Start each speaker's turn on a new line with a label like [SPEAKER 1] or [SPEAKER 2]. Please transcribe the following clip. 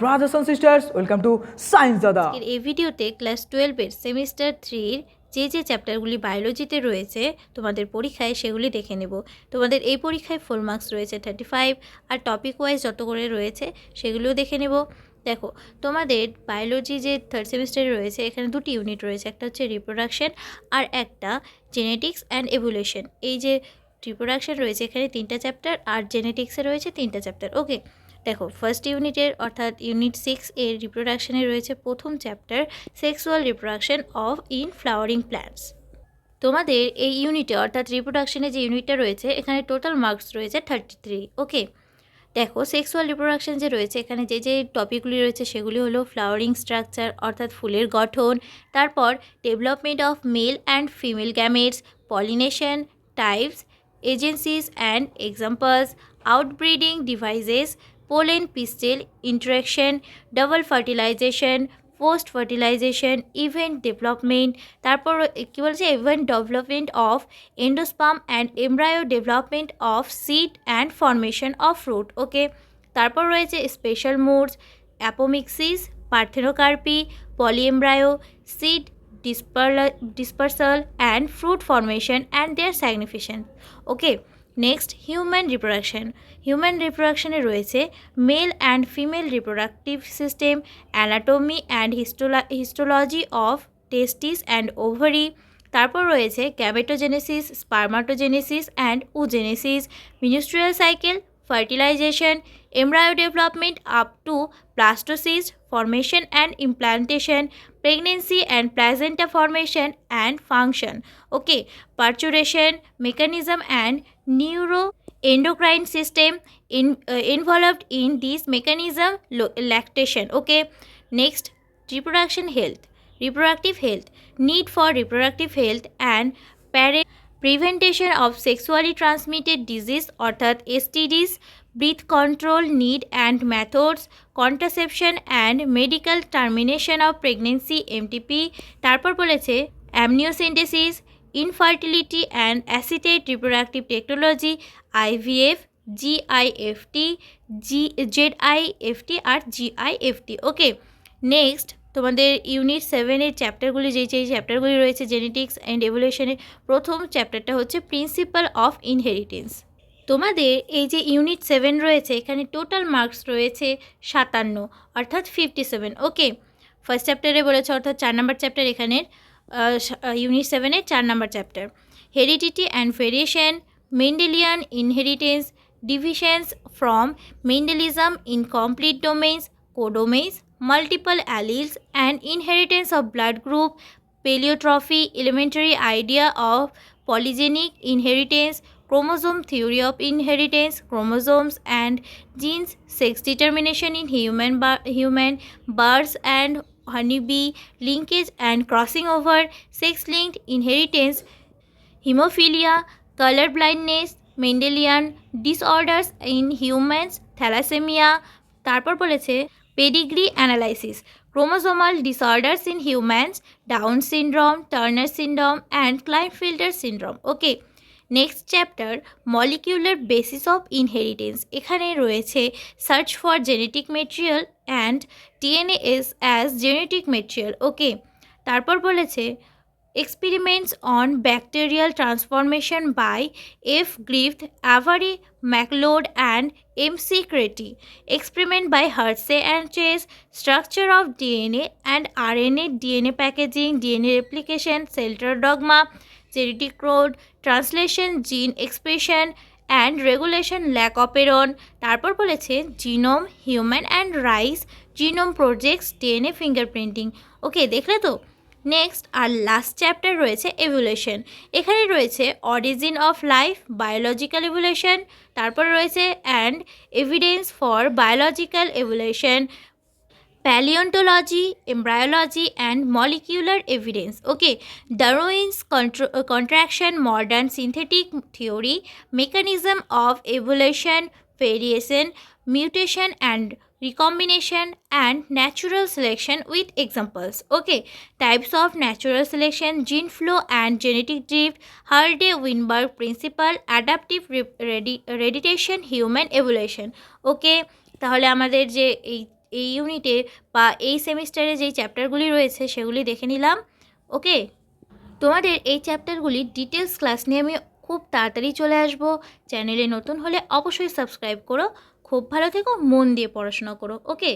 [SPEAKER 1] and sisters, welcome to Science Dada.
[SPEAKER 2] আজকের এই ভিডিওতে ক্লাস টুয়েলভের সেমিস্টার থ্রির যে যে চ্যাপ্টারগুলি বায়োলজিতে রয়েছে তোমাদের পরীক্ষায় সেগুলি দেখে নেব। তোমাদের এই পরীক্ষায় ফুল মার্কস রয়েছে থার্টি ফাইভ আর টপিক ওয়াইজ যত করে রয়েছে সেগুলিও দেখে নেব। দেখো তোমাদের বায়োলজি যে থার্ড সেমিস্টারে রয়েছে এখানে দুটি ইউনিট রয়েছে একটা হচ্ছে রিপ্রোডাকশন আর একটা জেনেটিক্স অ্যান্ড এভুলেশন এই যে রিপ্রোডাকশন রয়েছে এখানে তিনটা চ্যাপ্টার আর জেনেটিক্সে রয়েছে তিনটা চ্যাপ্টার ওকে দেখো ফার্স্ট ইউনিটের অর্থাৎ ইউনিট সিক্স এর রিপ্রোডাকশনে রয়েছে প্রথম chapter sexual reproduction of in flowering plants তোমাদের এই ইউনিটে অর্থাৎ রিপ্রোডাকশনে যে ইউনিটটা রয়েছে, এখানে টোটাল মার্কস রয়েছে থার্টি থ্রি ওকে দেখো সেক্সুয়াল রিপ্রোডাকশন যে রয়েছে, এখানে যে যে টপিকগুলি রয়েছে, সেগুলি হলো ফ্লাওয়ারিং স্ট্রাকচার অর্থাৎ ফুলের গঠন, তারপর development of male and female gametes pollination types agencies and examples outbreeding devices pollen pistil interaction double fertilization post fertilization event development তারপর কী বলছে? Event development of endosperm and embryo development of seed and formation of fruit okay তারপর রয়েছে special modes apomixis parthenocarpy polyembryony seed dispersal and fruit formation and their significance okay next human reproduction human রিপ্রোডাকশনে রয়েছে male and female reproductive system anatomy and হিস্টোলা histology of testis and ovary তারপর রয়েছে gametogenesis spermatogenesis and oogenesis menstrual cycle fertilization, embryo development up to blastocyst formation and implantation, pregnancy and placenta formation and function. Okay, perturbation, mechanism and neuroendocrine system in, uh, involved in this mechanism lactation. Okay, next reproduction health, reproductive health, need for reproductive health and parent prevention of sexually transmitted disease অর্থাৎ STDs birth control need and methods contraception and medical termination of pregnancy MTP তারপর বলেছে amniocentesis infertility and assisted reproductive technology IVF GIFT G Z IFT R GIFT okay next তোমাদের unit সেভেনের চ্যাপ্টারগুলি যেই যেই চ্যাপ্টারগুলি রয়েছে genetics and এভলিউশনের প্রথম চ্যাপ্টারটা হচ্ছে প্রিন্সিপাল অফ ইনহেরিটেন্স তোমাদের এই যে ইউনিট সেভেন রয়েছে, এখানে টোটাল মার্কস রয়েছে সাতান্ন, অর্থাৎ ফিফটি সেভেন ওকে ফার্স্ট চ্যাপ্টারে বলেছে, অর্থাৎ চার নাম্বার চ্যাপ্টার এখানের ইউনিট সেভেনের চার number chapter heredity and variation Mendelian inheritance divisions from Mendelism in complete dominance multiple alleles and inheritance of blood group paleotrophy elementary idea of polygenic inheritance chromosome theory of inheritance chromosomes and genes sex determination in human human birds and honeybee linkage and crossing over sex linked inheritance hemophilia color blindness mendelian disorders in humans thalassemia তারপর বলেছে pedigree analysis, chromosomal disorders in humans Down syndrome Turner syndrome and Klinefelter syndrome okay next chapter molecular basis of inheritance এখানে রয়েছে search for genetic material and DNA is as genetic material okay তারপর বলেছে experiments on bacterial transformation by F. Griffith, Avery, MacLeod, and M. C. Crety. Experiment by Hersey and Chase, structure of DNA and RNA, DNA packaging, DNA replication, cellular dogma, genetic code, translation, gene expression, and regulation lac operon তারপর বলেছে genome human and rice genome projects DNA fingerprinting okay দেখলে তো next আর last chapter রয়েছে evolution এখানে রয়েছে origin of life biological evolution তারপর রয়েছে and evidence for biological evolution paleontology embryology and molecular evidence okay Darwin's contribution modern synthetic theory mechanism of evolution variation mutation and recombination and natural selection with examples okay types of natural selection gene flow and genetic drift Hardy Weinberg principle adaptive radiation human evolution okay তাহলে আমাদের যে এই এই ইউনিটে বা এই সেমিস্টারে যেই চ্যাপ্টারগুলি রয়েছে সেগুলি দেখে নিলাম। ওকে তোমাদের এই চ্যাপ্টারগুলি ডিটেলস ক্লাস নিয়ে আমি খুব তাড়াতাড়ি চলে আসব। চ্যানেলে নতুন হলে অবশ্যই সাবস্ক্রাইব করো। খুব ভালো থেকো মন দিয়ে পড়াশোনা করো ওকে